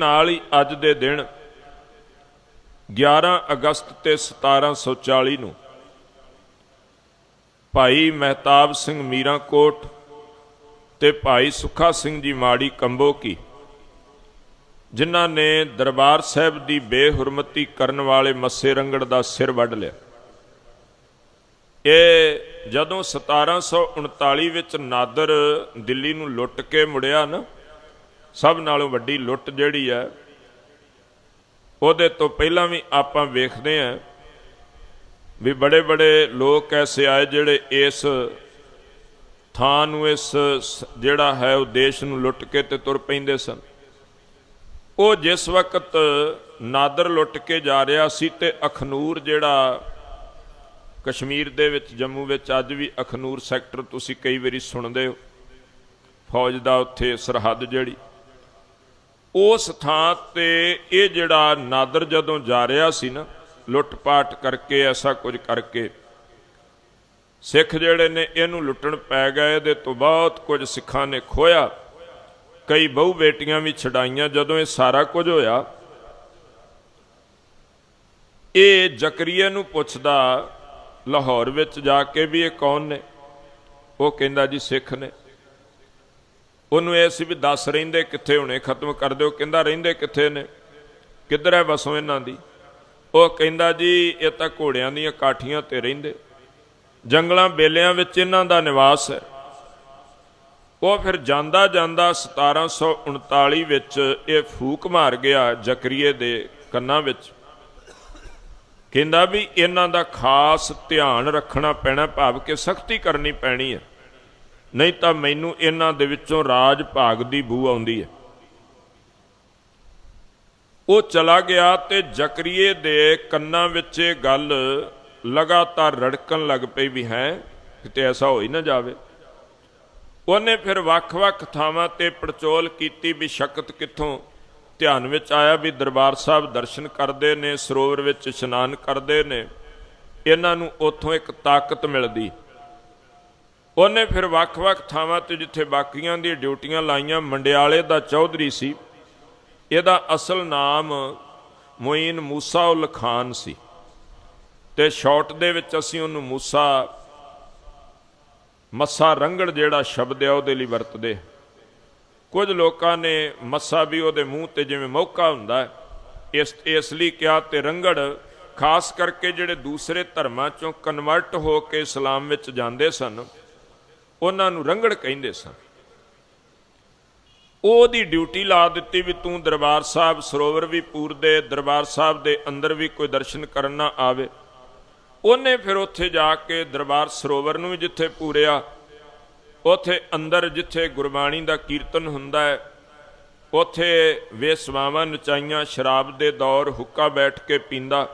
ਨਾਲ ਹੀ ਅੱਜ ਦੇ ਦਿਨ 11 ਅਗਸਤ ਤੇ 1740 ਨੂੰ ਭਾਈ ਮਹਿਤਾਬ ਸਿੰਘ ਮੀਰਾਂਕੋਟ ਤੇ ਭਾਈ ਸੁੱਖਾ ਸਿੰਘ ਜੀ ਮਾੜੀ ਕੰਬੋ ਕੀ, ਜਿਨ੍ਹਾਂ ਨੇ ਦਰਬਾਰ ਸਾਹਿਬ ਦੀ ਬੇਹੁਰਮਤੀ ਕਰਨ ਵਾਲੇ ਮੱਸੇ ਰੰਗੜ ਦਾ ਸਿਰ ਵੱਢ ਲਿਆ। ਇਹ ਜਦੋਂ 1739 ਵਿੱਚ ਨਾਦਰ ਦਿੱਲੀ ਨੂੰ ਲੁੱਟ ਕੇ ਮੁੜਿਆ ਨਾ ਸਭ ਨਾਲੋਂ ਵੱਡੀ ਲੁੱਟ ਜਿਹੜੀ ਹੈ ਉਹਦੇ ਤੋਂ ਪਹਿਲਾਂ ਵੀ ਆਪਾਂ ਵੇਖਦੇ ਆਂ ਵੀ ਬੜੇ ਬੜੇ ਲੋਕ ਐਸੇ ਆਏ ਜਿਹੜੇ ਇਸ ਥਾਂ ਨੂੰ, ਇਸ ਸ- ਜਿਹੜਾ ਹੈ ਉਹ ਦੇਸ਼ ਨੂੰ ਲੁੱਟ ਕੇ ਤੇ ਤੁਰ ਪੈਂਦੇ ਸਨ। ਉਹ ਜਿਸ ਵਕਤ ਨਾਦਰ ਲੁੱਟ ਕੇ ਜਾ ਰਿਹਾ ਸੀ ਤੇ ਅਖਨੂਰ ਜਿਹੜਾ ਕਸ਼ਮੀਰ ਦੇ ਵਿੱਚ, ਜੰਮੂ ਵਿੱਚ ਅੱਜ ਵੀ ਅਖਨੂਰ ਸੈਕਟਰ ਤੁਸੀਂ ਕਈ ਵਾਰੀ ਸੁਣਦੇ ਹੋ, ਫੌਜ ਦਾ ਉੱਥੇ ਸਰਹੱਦ ਜਿਹੜੀ ਉਸ ਥਾਂ ਤੇ ਇਹ ਜਿਹੜਾ ਨਾਦਰ ਜਦੋਂ ਜਾ ਰਿਹਾ ਸੀ ਨਾ, ਲੁੱਟ-ਪਾਟ ਕਰਕੇ, ਐਸਾ ਕੁਝ ਕਰਕੇ, ਸਿੱਖ ਜਿਹੜੇ ਨੇ ਇਹਨੂੰ ਲੁੱਟਣ ਪੈ ਗਏ, ਇਹਦੇ ਤੋਂ ਬਹੁਤ ਕੁਝ ਸਿੱਖਾਂ ਨੇ ਖੋਇਆ। ਕਈ ਬਹੁ ਬੇਟੀਆਂ ਵੀ ਛਡਾਈਆਂ ਜਦੋਂ ਇਹ ਸਾਰਾ ਕੁਝ ਹੋਇਆ। ਇਹ ਜ਼ਕਰੀਆ ਨੂੰ ਪੁੱਛਦਾ, ਲਾਹੌਰ ਵਿੱਚ ਜਾ ਕੇ ਵੀ ਇਹ ਕੌਣ ਨੇ? ਉਹ ਕਹਿੰਦਾ ਜੀ ਸਿੱਖ ਨੇ। ਉਹਨੂੰ ਇਹ ਸੀ ਵੀ ਦੱਸ ਰਹਿੰਦੇ ਕਿੱਥੇ ਹੁਣੇ, ਖਤਮ ਕਰ ਦਿਓ। ਕਹਿੰਦਾ, ਰਹਿੰਦੇ ਕਿੱਥੇ ਨੇ? ਕਿੱਧਰ ਹੈ ਵਸੋਂ ਇਹਨਾਂ ਦੀ? ਉਹ ਕਹਿੰਦਾ, ਜੀ, ਇਹ ਤਾਂ ਘੋੜਿਆਂ ਦੀਆਂ ਕਾਠੀਆਂ ਤੇ ਰਹਿੰਦੇ। ਜੰਗਲਾਂ ਬੇਲਿਆਂ ਵਿੱਚ ਇਹਨਾਂ ਦਾ ਨਿਵਾਸ ਹੈ। ਉਹ ਫਿਰ ਜਾਂਦਾ ਜਾਂਦਾ 1739 ਵਿੱਚ ਇਹ ਫੂਕ ਮਾਰ ਗਿਆ ਜ਼ਕਰੀਏ ਦੇ ਕੰਨਾਂ ਵਿੱਚ। ਕਹਿੰਦਾ ਵੀ ਇਹਨਾਂ ਦਾ ਖਾਸ ਧਿਆਨ ਰੱਖਣਾ ਪੈਣਾ, ਭਾਵ ਕਿ ਸਖਤੀ ਕਰਨੀ ਪੈਣੀ ਹੈ। ਨਹੀਂ ਤਾਂ ਮੈਨੂੰ ਇਹਨਾਂ ਦੇ ਵਿੱਚੋਂ ਰਾਜ ਭਾਗ ਦੀ ਬੂ ਆਉਂਦੀ ਹੈ। ਉਹ ਚਲਾ ਗਿਆ ਤੇ ਜ਼ਕਰੀਏ ਦੇ ਕੰਨਾਂ ਵਿੱਚ ਇਹ ਗੱਲ ਲਗਾਤਾਰ ਰੜਕਣ ਲੱਗ ਪਈ ਵੀ ਹੈ, ਕਿਤੇ ਐਸਾ ਹੋ ਹੀ ਨਾ ਜਾਵੇ। ਉਹਨੇ ਫਿਰ ਵੱਖ-ਵੱਖ ਥਾਵਾਂ ਤੇ ਪੜਚੋਲ ਕੀਤੀ ਵੀ ਸ਼ਕਤ ਕਿੱਥੋਂ? ਧਿਆਨ ਵਿੱਚ ਆਇਆ ਵੀ ਦਰਬਾਰ ਸਾਹਿਬ ਦਰਸ਼ਨ ਕਰਦੇ ਨੇ, ਸਰੋਵਰ ਵਿੱਚ ਇਸ਼ਨਾਨ ਕਰਦੇ ਨੇ। ਇਹਨਾਂ ਨੂੰ ਉੱਥੋਂ ਇੱਕ ਤਾਕਤ ਮਿਲਦੀ। ਉਹਨੇ ਫਿਰ ਵੱਖ-ਵੱਖ ਥਾਵਾਂ ਤੇ ਜਿੱਥੇ ਬਾਕੀਆਂ ਦੀ ਡਿਊਟੀਆਂ ਲਾਈਆਂ, ਮੰਡਿਆਲੇ ਦਾ ਚੌਧਰੀ ਸੀ। ਇਹਦਾ ਅਸਲ ਨਾਮ ਮੋਇਨ ਮੂਸਾ ਉਲ ਖਾਨ ਸੀ। ਤੇ ਸ਼ਾਰਟ ਦੇ ਵਿੱਚ ਅਸੀਂ ਉਹਨੂੰ ਮੂਸਾ, ਮੱਸਾ ਰੰਗੜ ਜਿਹੜਾ ਸ਼ਬਦ ਹੈ ਉਹਦੇ ਲਈ ਵਰਤਦੇ ਕੁਝ ਲੋਕਾਂ ਨੇ ਮੱਸਾ ਵੀ ਉਹਦੇ ਮੂੰਹ ਤੇ ਜਿਵੇਂ ਮੌਕਾ ਹੁੰਦਾ ਇਸ ਇਸ ਲਈ ਕਿਹਾ ਤੇ ਰੰਗੜ ਖਾਸ ਕਰਕੇ ਜਿਹੜੇ ਦੂਸਰੇ ਧਰਮਾਂ ਚੋਂ ਕਨਵਰਟ ਹੋ ਕੇ ਇਸਲਾਮ ਵਿੱਚ ਜਾਂਦੇ ਸਨ ਉਹਨਾਂ ਨੂੰ ਰੰਗੜ ਕਹਿੰਦੇ ਸਨ। ਉਹਦੀ ਡਿਊਟੀ ਲਾ ਦਿੱਤੀ ਵੀ ਤੂੰ ਦਰਬਾਰ ਸਾਹਿਬ, ਸਰੋਵਰ ਵੀ ਪੂਰ ਦੇ, ਦਰਬਾਰ ਸਾਹਿਬ ਦੇ ਅੰਦਰ ਵੀ ਕੋਈ ਦਰਸ਼ਨ ਕਰਨ ਨਾ ਆਵੇ। ਉਹਨੇ ਫਿਰ ਉੱਥੇ ਜਾ ਕੇ ਦਰਬਾਰ ਸਰੋਵਰ ਨੂੰ ਵੀ ਜਿੱਥੇ ਪੂਰਿਆ, ਉੱਥੇ ਅੰਦਰ ਜਿੱਥੇ ਗੁਰਬਾਣੀ ਦਾ ਕੀਰਤਨ ਹੁੰਦਾ ਹੈ, ਉੱਥੇ ਵੇਸਵਾਵਾਂ ਨਚਾਈਆਂ, ਸ਼ਰਾਬ ਦੇ ਦੌਰ, ਹੁੱਕਾ ਬੈਠ ਕੇ ਪੀਂਦਾ।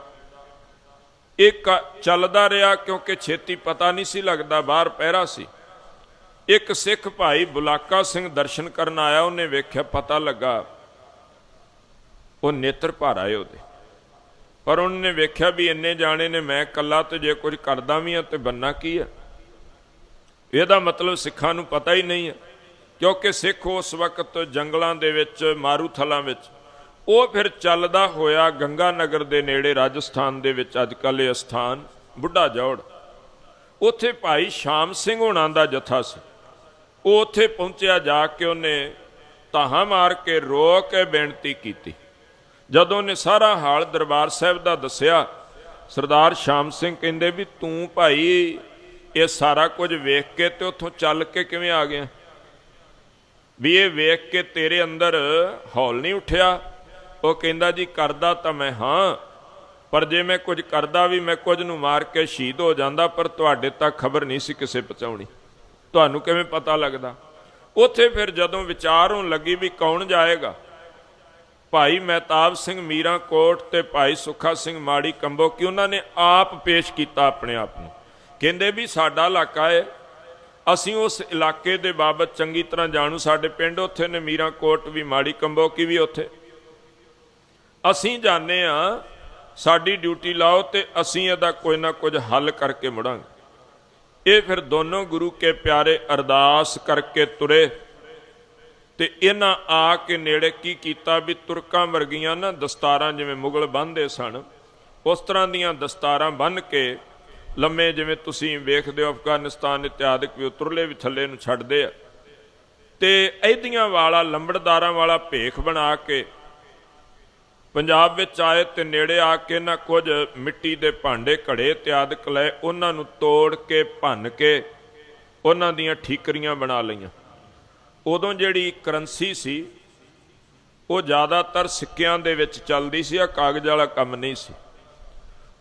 ਇੱਕ ਚੱਲਦਾ ਰਿਹਾ ਕਿਉਂਕਿ ਛੇਤੀ ਪਤਾ ਨਹੀਂ ਸੀ ਲੱਗਦਾ, ਬਾਹਰ ਪਹਿਰਾ ਸੀ। ਇੱਕ ਸਿੱਖ ਭਾਈ ਬੁਲਾਕਾ ਸਿੰਘ ਦਰਸ਼ਨ ਕਰਨ ਆਇਆ, ਉਹਨੇ ਵੇਖਿਆ ਪਤਾ ਲੱਗਾ, ਉਹ ਨੇਤਰ ਭਰ ਆਏ ਉਹਦੇ। ਪਰ ਉਹਨੇ ਵੇਖਿਆ ਵੀ ਇੰਨੇ ਜਾਣੇ ਨੇ, ਮੈਂ ਇਕੱਲਾ ਤੇ ਜੇ ਕੁਝ ਕਰਦਾ ਵੀ ਆ ਤੇ ਬੰਨਾ ਕੀ ਆ? ਇਹਦਾ ਮਤਲਬ ਸਿੱਖਾਂ ਨੂੰ ਪਤਾ ਹੀ ਨਹੀਂ ਹੈ ਕਿਉਂਕਿ ਸਿੱਖ ਉਸ ਵਕਤ ਜੰਗਲਾਂ ਦੇ ਵਿੱਚ, ਮਾਰੂਥਲਾਂ ਵਿੱਚ, ਉਹ ਫਿਰ ਚੱਲਦਾ ਹੋਇਆ ਗੰਗਾ ਨਗਰ ਦੇ ਨੇੜੇ, ਰਾਜਸਥਾਨ ਦੇ ਵਿੱਚ ਅੱਜ ਕੱਲ੍ਹ ਇਹ ਸਥਾਨ ਬੁੱਢਾ ਜੋੜ। ਉੱਥੇ ਭਾਈ ਸ਼ਾਮ ਸਿੰਘ ਹੋਣਾ ਦਾ ਜਥਾ ਸੀ। ਉਹ ਉੱਥੇ ਪਹੁੰਚਿਆ ਜਾ ਕੇ ਉਹਨੇ ਤਾਹਾਂ ਮਾਰ ਕੇ ਰੋ ਕੇ ਬੇਨਤੀ ਕੀਤੀ। ਜਦੋਂ ਉਹਨੇ ਸਾਰਾ ਹਾਲ ਦਰਬਾਰ ਸਾਹਿਬ ਦਾ ਦੱਸਿਆ, ਸਰਦਾਰ ਸ਼ਾਮ ਸਿੰਘ ਕਹਿੰਦੇ ਵੀ ਤੂੰ ਭਾਈ, ਇਹ ਸਾਰਾ ਕੁਝ ਵੇਖ ਕੇ ਤੇ ਉੱਥੋਂ ਚੱਲ ਕੇ ਕਿਵੇਂ ਆ ਗਿਆ? ਵੀ ਇਹ ਵੇਖ ਕੇ ਤੇਰੇ ਅੰਦਰ ਹੌਲ ਨਹੀਂ ਉੱਠਿਆ? ਉਹ ਕਹਿੰਦਾ, ਜੀ, ਕਰਦਾ ਤਾਂ ਮੈਂ ਹਾਂ, ਪਰ ਜੇ ਮੈਂ ਕੁਝ ਕਰਦਾ ਵੀ ਮੈਂ ਕੁਝ ਨੂੰ ਮਾਰ ਕੇ ਸ਼ਹੀਦ ਹੋ ਜਾਂਦਾ, ਪਰ ਤੁਹਾਡੇ ਤੱਕ ਖਬਰ ਨਹੀਂ ਸੀ ਕਿਸੇ ਪਹੁੰਚਾਉਣੀ। ਤੁਹਾਨੂੰ ਕਿਵੇਂ ਪਤਾ ਲੱਗਦਾ? ਉੱਥੇ ਫਿਰ ਜਦੋਂ ਵਿਚਾਰ ਹੋਣ ਲੱਗੀ ਵੀ ਕੌਣ ਜਾਏਗਾ? ਭਾਈ ਮਹਿਤਾਬ ਸਿੰਘ ਮੀਰਾਂ ਕੋਟ ਤੇ ਭਾਈ ਸੁੱਖਾ ਸਿੰਘ ਮਾੜੀ ਕੰਬੋ ਕਿ ਉਹਨਾਂ ਨੇ ਆਪ ਪੇਸ਼ ਕੀਤਾ ਆਪਣੇ ਆਪ ਨੂੰ? ਕਹਿੰਦੇ ਵੀ ਸਾਡਾ ਇਲਾਕਾ ਹੈ ਅਸੀਂ ਉਸ ਇਲਾਕੇ ਦੇ ਬਾਬਤ ਚੰਗੀ ਤਰ੍ਹਾਂ ਜਾਣੂ। ਸਾਡੇ ਪਿੰਡ ਉੱਥੇ ਨੇ ਮੀਰਾਂ ਕੋਟ ਵੀ, ਮਾੜੀ ਕੰਬੋ ਕੀ ਵੀ ਉੱਥੇ। ਅਸੀਂ ਜਾਣਦੇ ਆ, ਸਾਡੀ ਡਿਊਟੀ ਲਾਓ ਤੇ ਅਸੀਂ ਇਹਦਾ ਕੋਈ ਨਾ ਕੁਝ ਹੱਲ ਕਰਕੇ ਮੁੜਾਂਗੇ। ਇਹ ਫਿਰ ਦੋਨੋਂ ਗੁਰੂ ਕੇ ਪਿਆਰੇ ਅਰਦਾਸ ਕਰਕੇ ਤੁਰੇ। ਤੇ ਇਹਨਾਂ ਆ ਕੇ ਨੇੜੇ ਕੀ ਕੀਤਾ ਵੀ ਤੁਰਕਾਂ ਵਰਗੀਆਂ ਨਾ ਦਸਤਾਰਾਂ ਜਿਵੇਂ ਮੁਗਲ ਬੰਨਦੇ ਸਨ, ਉਸ ਤਰ੍ਹਾਂ ਦੀਆਂ ਦਸਤਾਰਾਂ ਬੰਨ੍ਹ ਕੇ ਲੰਮੇ ਜਿਵੇਂ ਤੁਸੀਂ ਵੇਖਦੇ ਹੋ ਅਫਗਾਨਿਸਤਾਨ ਇਤਿਆਦਿਕ ਵੀ ਉਤਰਲੇ ਵੀ ਥੱਲੇ ਨੂੰ ਛੱਡਦੇ ਆ। ਤੇ ਐਦੀਆਂ ਵਾਲਾ ਲੰਬੜਦਾਰਾਂ ਵਾਲਾ ਭੇਖ ਬਣਾ ਕੇ ਪੰਜਾਬ ਵਿੱਚ ਆਏ ਤੇ ਨੇੜੇ ਆ ਕੇ ਨਾ ਕੁਝ ਮਿੱਟੀ ਦੇ ਭਾਂਡੇ ਘੜੇ ਇਤਿਆਦਿਕ ਲੈ ਉਹਨਾਂ ਨੂੰ ਤੋੜ ਕੇ, ਭੰਨ ਕੇ ਉਹਨਾਂ ਦੀਆਂ ਠੀਕਰੀਆਂ ਬਣਾ ਲਈਆਂ। ਉਦੋਂ ਜਿਹੜੀ ਕਰੰਸੀ ਸੀ, ਉਹ ਜ਼ਿਆਦਾਤਰ ਸਿੱਕਿਆਂ ਦੇ ਵਿੱਚ ਚੱਲਦੀ ਸੀ ਆ ਕਾਗਜ਼ ਵਾਲਾ ਕੰਮ ਨਹੀਂ ਸੀ।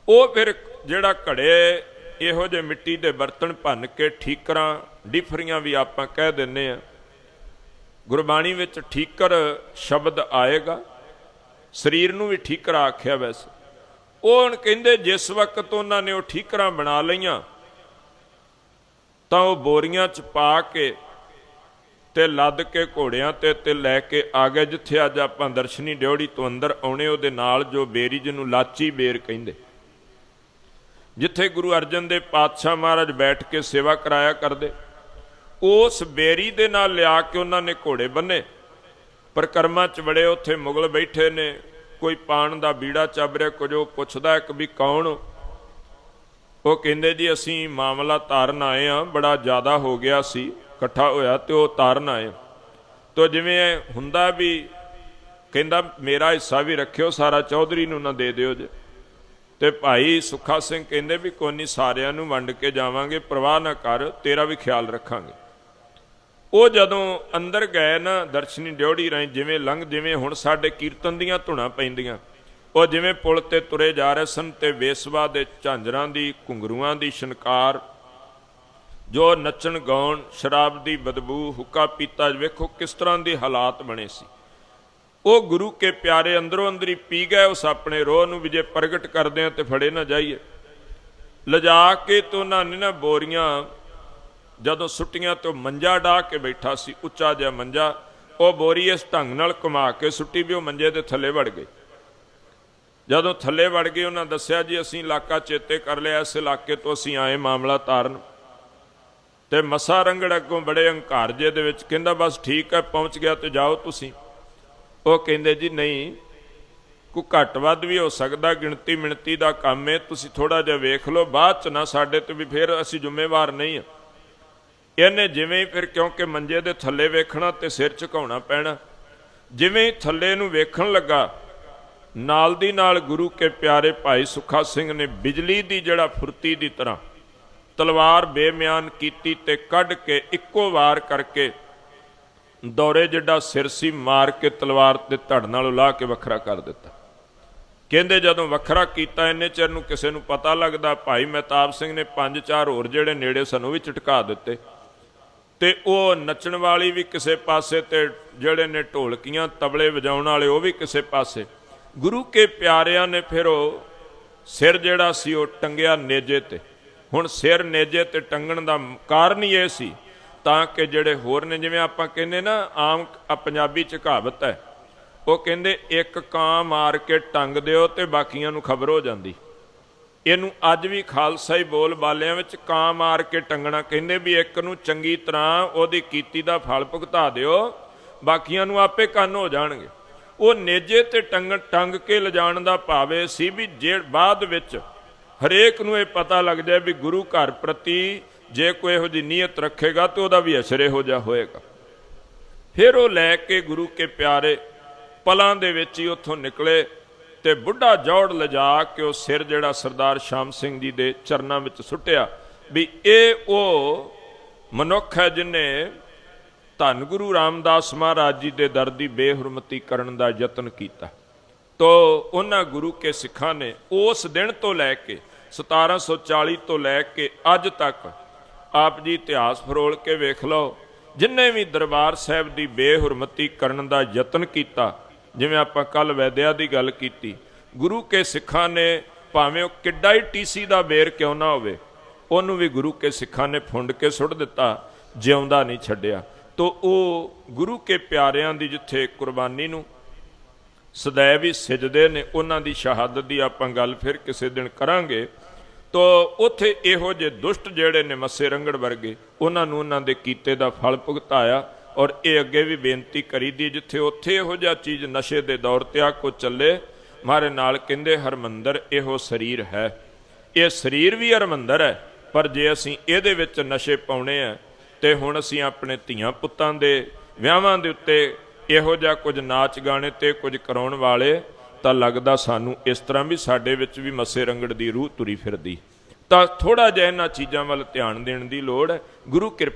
ਉਹ ਫਿਰ ਜਿਹੜਾ ਘੜੇ, ਇਹੋ ਜਿਹੇ ਮਿੱਟੀ ਦੇ ਬਰਤਨ ਭੰਨ ਕੇ ਠੀਕਰਾਂ, ਡਿਫਰੀਆਂ ਵੀ ਆਪਾਂ ਕਹਿ ਦਿੰਨੇ ਆ ਗੁਰਬਾਣੀ ਵਿੱਚ ਠੀਕਰ ਸ਼ਬਦ ਆਏਗਾ। ਸਰੀਰ ਨੂੰ ਵੀ ਠੀਕਰਾ ਆਖਿਆ ਵੈਸੇ ਉਹ ਹੁਣ ਕਹਿੰਦੇ ਜਿਸ ਵਕਤ ਉਹਨਾਂ ਨੇ ਉਹ ਠੀਕਰਾਂ ਬਣਾ ਲਈਆਂ, ਤਾਂ ਉਹ ਬੋਰੀਆਂ ਚ ਪਾ ਕੇ ਤੇ ਲੱਦ ਕੇ ਘੋੜਿਆਂ ਤੇ ਤੇ ਲੈ ਕੇ ਆ ਗਏ ਜਿੱਥੇ ਅੱਜ ਆਪਾਂ ਦਰਸ਼ਨੀ ਡਿਉੜੀ ਤੋਂ ਅੰਦਰ ਆਉਣੇ, ਉਹਦੇ ਨਾਲ ਜੋ ਬੇਰੀ ਜਿਹਨੂੰ ਲਾਚੀ ਬੇਰ ਕਹਿੰਦੇ। ਜਿੱਥੇ ਗੁਰੂ ਅਰਜਨ ਦੇ ਪਾਤਸ਼ਾਹ ਮਹਾਰਾਜ ਬੈਠ ਕੇ ਸੇਵਾ ਕਰਾਇਆ ਕਰਦੇ, ਉਸ ਬੇਰੀ ਦੇ ਨਾਲ ਲਿਆ ਕੇ ਉਹਨਾਂ ਨੇ ਘੋੜੇ ਬੰਨੇ। ਪਰਕਰਮਾ ਚ ਵੜੇ ਉੱਥੇ ਮੁਗਲ ਬੈਠੇ ਨੇ। ਕੋਈ ਪਾਣ ਦਾ ਬੀੜਾ ਚੱਬ ਰਿਹਾ, ਕੁਝ ਉਹ ਪੁੱਛਦਾ, ਇੱਕ ਵੀ ਕੌਣ? ਉਹ ਕਹਿੰਦੇ, ਜੀ, ਅਸੀਂ ਮਾਮਲਾ ਤਾਰਨ ਆਏ ਆ, ਬੜਾ ਜ਼ਿਆਦਾ ਹੋ ਗਿਆ ਸੀ, ਇਕੱਠਾ ਹੋਇਆ ਤੇ ਉਹ ਤਾਰਨ ਆਏ ਤੋ ਜਿਵੇਂ ਹੁੰਦਾ ਵੀ ਕਹਿੰਦਾ, ਮੇਰਾ ਹਿੱਸਾ ਵੀ ਰੱਖਿਓ, ਸਾਰਾ ਚੌਧਰੀ ਨੂੰ ਨਾ ਦੇ ਦਿਓ ਜੇ। ਤੇ ਭਾਈ ਸੁੱਖਾ ਸਿੰਘ ਕਹਿੰਦੇ ਵੀ, ਕੋਈ ਨਹੀਂ ਸਾਰਿਆਂ ਨੂੰ ਵੰਡ ਕੇ ਜਾਵਾਂਗੇ, ਪ੍ਰਵਾਹ ਨਾ ਕਰ, ਤੇਰਾ ਵੀ ਖਿਆਲ ਰੱਖਾਂਗੇ। ਉਹ ਜਦੋਂ ਅੰਦਰ ਗਏ ਨਾ, ਦਰਸ਼ਨੀ ਡਿਉੜੀ ਰਾਹੀਂ ਜਿਵੇਂ ਲੰਘ, ਜਿਵੇਂ ਹੁਣ ਸਾਡੇ ਕੀਰਤਨ ਦੀਆਂ ਧੁਨਾਂ ਪੈਂਦੀਆਂ, ਉਹ ਜਿਵੇਂ ਪੁਲ ਤੇ ਤੁਰੇ ਜਾ ਰਹੇ ਸਨ ਤੇ ਵੇਸਵਾ ਦੇ ਝਾਂਜਰਾਂ ਦੀ, ਘੁੰਗਰੂਆਂ ਦੀ ਸ਼ਨਕਾਰ ਜੋ ਨੱਚਣ, ਗਾਉਣ, ਸ਼ਰਾਬ ਦੀ ਬਦਬੂ, ਹੁੱਕਾ ਪੀਤਾ, ਵੇਖੋ ਕਿਸ ਤਰ੍ਹਾਂ ਦੇ ਹਾਲਾਤ ਬਣੇ ਸੀ। ਉਹ ਗੁਰੂ ਕੇ ਪਿਆਰੇ ਅੰਦਰੋਂ ਅੰਦਰੀ ਪੀ ਗਏ, ਉਸ ਆਪਣੇ ਰੋਹ ਨੂੰ ਵੀ ਜੇ ਪ੍ਰਗਟ ਕਰਦੇ ਆ ਤੇ ਫੜੇ ਨਾ ਜਾਈਏ। ਲਿਜਾ ਕੇ ਤੋਂ ਉਹਨਾਂ ਨੇ ਨਾ ਬੋਰੀਆਂ ਜਦੋਂ ਸੁੱਟੀਆਂ ਤੋਂ ਮੰਜਾ ਢਾ ਕੇ ਬੈਠਾ ਸੀ, ਉੱਚਾ ਜਿਹਾ ਮੰਜਾ, ਉਹ ਬੋਰੀ ਇਸ ਢੰਗ ਨਾਲ ਘੁਮਾ ਕੇ ਸੁੱਟੀ ਵੀ ਉਹ ਮੰਜੇ ਦੇ ਥੱਲੇ ਵੜ ਗਈ। ਜਦੋਂ ਥੱਲੇ ਵੜ ਗਏ ਉਹਨਾਂ ਦੱਸਿਆ, ਜੀ, ਅਸੀਂ ਇਲਾਕਾ ਚੇਤੇ ਕਰ ਲਿਆ, ਇਸ ਇਲਾਕੇ ਤੋਂ ਅਸੀਂ ਆਏ ਮਾਮਲਾ ਤਾਰਨ। ਤੇ ਮਸਾ ਰੰਗੜ ਅੱਗੋਂ ਬੜੇ ਹੰਕਾਰ ਜੇ ਦੇ ਵਿੱਚ ਕਹਿੰਦਾ, ਬਸ ਠੀਕ ਹੈ, ਪਹੁੰਚ ਗਿਆ ਤੇ ਜਾਓ ਤੁਸੀਂ। ਉਹ ਕਹਿੰਦੇ, ਜੀ, ਨਹੀਂ ਕੋ ਘੱਟ ਵੱਧ ਵੀ ਹੋ ਸਕਦਾ ਗਿਣਤੀ ਮਿਣਤੀ ਦਾ ਕੰਮ ਹੈ ਤੁਸੀਂ ਥੋੜਾ ਜਿਹਾ ਵੇਖ ਲਓ, ਬਾਅਦ ਚ ਨਾ ਸਾਡੇ ਤੇ ਵੀ ਫਿਰ ਅਸੀਂ ਜ਼ਿੰਮੇਵਾਰ ਨਹੀਂ ਹਾਂ। ਇਹਨੇ ਜਿਵੇਂ ਹੀ ਫਿਰ ਕਿਉਂਕਿ ਮੰਜੇ ਦੇ ਥੱਲੇ ਵੇਖਣਾ ਤੇ ਸਿਰ ਝੁਕਾਉਣਾ ਪੈਣਾ, ਜਿਵੇਂ ਹੀ ਥੱਲੇ ਨੂੰ ਵੇਖਣ ਲੱਗਾ, ਨਾਲ ਦੀ ਨਾਲ ਗੁਰੂ ਕੇ ਪਿਆਰੇ ਭਾਈ ਸੁਖਾ ਸਿੰਘ ਨੇ ਬਿਜਲੀ ਦੀ ਜਿਹੜਾ ਫੁਰਤੀ ਦੀ ਤਰ੍ਹਾਂ ਤਲਵਾਰ ਬੇਮਿਆਨ ਕੀਤੀ ਤੇ ਕੱਢ ਕੇ ਇੱਕੋ ਵਾਰ ਕਰਕੇ ਦੌਰੇ ਜਿੱਡਾ ਸਿਰ ਸੀ ਮਾਰ ਕੇ ਤਲਵਾਰ ਤੇ ਧੜ ਨਾਲ ਉਲਾ ਕੇ ਵੱਖਰਾ ਕਰ ਦਿੱਤਾ। ਕਹਿੰਦੇ ਜਦੋਂ ਵੱਖਰਾ ਕੀਤਾ, ਇੰਨੇ ਚਿਰ ਨੂੰ ਕਿਸੇ ਨੂੰ ਪਤਾ ਲੱਗਦਾ, ਭਾਈ ਮਹਿਤਾਬ ਸਿੰਘ ਨੇ ਪੰਜ ਚਾਰ ਹੋਰ ਜਿਹੜੇ ਨੇੜੇ ਸਨ ਉਹ ਵੀ ਝਟਕਾ ਦਿੱਤੇ। ਤੇ ਉਹ ਨੱਚਣ ਵਾਲੀ ਵੀ ਕਿਸੇ ਪਾਸੇ ਤੇ ਜਿਹੜੇ ਨੇ ਢੋਲਕੀਆਂ ਤਬਲੇ ਵਜਾਉਣ ਵਾਲੇ ਉਹ ਵੀ ਕਿਸੇ ਪਾਸੇ। ਗੁਰੂ ਕੇ ਪਿਆਰਿਆਂ ਨੇ ਫਿਰ ਉਹ ਸਿਰ ਜਿਹੜਾ ਸੀ ਉਹ ਟੰਗਿਆ ਨੇਜੇ ਤੇ। ਹੁਣ ਸਿਰ ਨੇਜੇ ਤੇ ਟੰਗਣ ਦਾ ਕਾਰਨ ਹੀ ਇਹ ਸੀ, ਤਾਂ ਕਿ ਜਿਹੜੇ ਹੋਰ ਨੇ, ਜਿਵੇਂ ਆਪਾਂ ਕਹਿੰਦੇ ਨਾ, ਆਮ ਪੰਜਾਬੀ ਚ ਕਹਾਵਤ ਹੈ, ਉਹ ਕਹਿੰਦੇ, ਇੱਕ ਕਾਂ ਮਾਰ ਕੇ ਟੰਗ ਦਿਓ ਤੇ ਬਾਕੀਆਂ ਨੂੰ ਖਬਰ ਹੋ ਜਾਂਦੀ। ਇਹਨੂੰ ਅੱਜ ਵੀ ਖਾਲਸਾਈ ਬੋਲ ਬਾਲਿਆਂ ਵਿੱਚ ਕਾਂ ਮਾਰ ਕੇ ਟੰਗਣਾ, ਕਹਿੰਦੇ ਵੀ ਇੱਕ ਨੂੰ ਚੰਗੀ ਤਰ੍ਹਾਂ ਉਹਦੀ ਕੀਤੀ ਦਾ ਫਲ ਭੁਗਤਾ ਦਿਓ, ਬਾਕੀਆਂ ਨੂੰ ਆਪੇ ਕੰਨ ਹੋ ਜਾਣਗੇ। ਉਹ ਨੇਜੇ ਤੇ ਟੰਗ ਟੰਗ ਕੇ ਲਿਜਾਣ ਦਾ ਭਾਵੇਂ ਸੀ ਵੀ ਜੇ ਬਾਅਦ ਵਿੱਚ ਹਰੇਕ ਨੂੰ ਇਹ ਪਤਾ ਲੱਗ ਜਾਏ ਵੀ ਗੁਰੂ ਘਰ ਪ੍ਰਤੀ ਜੇ ਕੋਈ ਇਹੋ ਜਿਹੀ ਨੀਅਤ ਰੱਖੇਗਾ ਤੇ ਉਹਦਾ ਵੀ ਅਸਰ ਇਹੋ ਜਿਹਾ ਹੋਏਗਾ। ਫਿਰ ਉਹ ਲੈ ਕੇ ਗੁਰੂ ਕੇ ਪਿਆਰੇ ਪਲਾਂ ਦੇ ਵਿੱਚ ਹੀ ਉੱਥੋਂ ਨਿਕਲੇ। ਤੇ ਬੁੱਢਾ ਜੋੜ ਲਿਜਾ ਕੇ ਉਹ ਸਿਰ ਜਿਹੜਾ ਸਰਦਾਰ ਸ਼ਾਮ ਸਿੰਘ ਜੀ ਦੇ ਚਰਨਾਂ ਵਿੱਚ ਸੁੱਟਿਆ ਵੀ ਇਹ ਉਹ ਮਨੁੱਖ ਹੈ ਜਿਨੇ ਧੰਨ ਗੁਰੂ ਰਾਮਦਾਸ ਮਹਾਰਾਜ ਜੀ ਦੇ ਦਰ ਦੀ ਬੇਹਰਮਤੀ ਕਰਨ ਦਾ ਯਤਨ ਕੀਤਾ। ਤੋ ਉਹਨਾਂ ਗੁਰੂ ਕੇ ਸਿੱਖਾਂ ਨੇ ਉਸ ਦਿਨ ਤੋਂ ਲੈ ਕੇ 1740 ਤੋਂ ਲੈ ਕੇ ਅੱਜ ਤੱਕ ਆਪ ਜੀ ਇਤਿਹਾਸ ਫਰੋਲ ਕੇ ਵੇਖ ਲਓ, ਜਿੰਨੇ ਵੀ ਦਰਬਾਰ ਸਾਹਿਬ ਦੀ ਬੇਹਰਮਤੀ ਕਰਨ ਦਾ ਯਤਨ ਕੀਤਾ ਜਿਵੇਂ ਆਪਾਂ ਕੱਲ ਵੈਦਿਆ ਦੀ ਗੱਲ ਕੀਤੀ, ਗੁਰੂ ਕੇ ਸਿੱਖਾਂ ਨੇ ਭਾਵੇਂ ਉਹ ਕਿੱਡਾ ਹੀ ਟੀਸੀ ਦਾ ਬੇਰ ਕਿਉਂ ਨਾ ਹੋਵੇ, ਉਹਨੂੰ ਵੀ ਗੁਰੂ ਕੇ ਸਿੱਖਾਂ ਨੇ ਫੁੰਡ ਕੇ ਸੁੱਟ ਦਿੱਤਾ, ਜਿਉਂਦਾ ਨਹੀਂ ਛੱਡਿਆ। ਤੋ ਉਹ ਗੁਰੂ ਕੇ ਪਿਆਰਿਆਂ ਦੀ ਜਿੱਥੇ ਕੁਰਬਾਨੀ ਨੂੰ ਸदैव ਹੀ ਸਿਜਦੇ ਨੇ, ਉਹਨਾਂ ਦੀ ਸ਼ਹਾਦਤ ਦੀ ਆਪਾਂ ਗੱਲ ਫਿਰ ਕਿਸੇ ਦਿਨ ਕਰਾਂਗੇ। ਤੋ ਉੱਥੇ ਇਹੋ ਜਿਹੇ ਦੁਸ਼ਟ ਜਿਹੜੇ ਨੇ ਮੱਸੇ ਰੰਗੜ ਵਰਗੇ, ਉਹਨਾਂ ਨੂੰ ਉਹਨਾਂ ਦੇ ਕੀਤੇ ਦਾ ਫਲ ਭੁਗਤਾਇਆ ਔਰ ਇਹ ਅੱਗੇ ਵੀ ਬੇਨਤੀ ਕਰੀਦੀ ਜਿੱਥੇ ਉੱਥੇ ਇਹੋ ਜਿਹਾ ਚੀਜ਼ ਨਸ਼ੇ ਦੇ ਦੌਰ ਤੇ ਆ ਕੋ ਚੱਲੇ, ਮਾਰੇ ਨਾਲ ਕਹਿੰਦੇ ਹਰਮੰਦਰ ਇਹੋ ਸਰੀਰ ਹੈ। ਇਹ ਸਰੀਰ ਵੀ ਹਰਮੰਦਰ ਹੈ, ਪਰ ਜੇ ਅਸੀਂ ਇਹਦੇ ਵਿੱਚ ਨਸ਼ੇ ਪਾਉਣੇ ਆ, ਤੇ ਹੁਣ ਅਸੀਂ ਆਪਣੇ ਧੀਆਂ ਪੁੱਤਾਂ ਦੇ ਵਿਆਹਾਂ ਦੇ ਉੱਤੇ ਇਹੋ ਜਿਹਾ ਕੁਝ ਨਾਚ ਗਾਣੇ ਤੇ ਕੁਝ ਕਰਾਉਣ ਵਾਲੇ, ਤਾਂ ਲੱਗਦਾ ਸਾਨੂੰ ਇਸ ਤਰ੍ਹਾਂ ਵੀ ਸਾਡੇ ਵਿੱਚ ਵੀ ਮੱਸੇ ਰੰਗੜ ਦੀ ਰੂਹ ਤੁਰੀ ਫਿਰਦੀ। ਤਾਂ ਥੋੜਾ ਜਿਹਾ ਇਹਨਾਂ ਚੀਜ਼ਾਂ ਵੱਲ ਧਿਆਨ ਦੇਣ ਦੀ ਲੋੜ ਹੈ। ਗੁਰੂ ਕਿਰਪਾ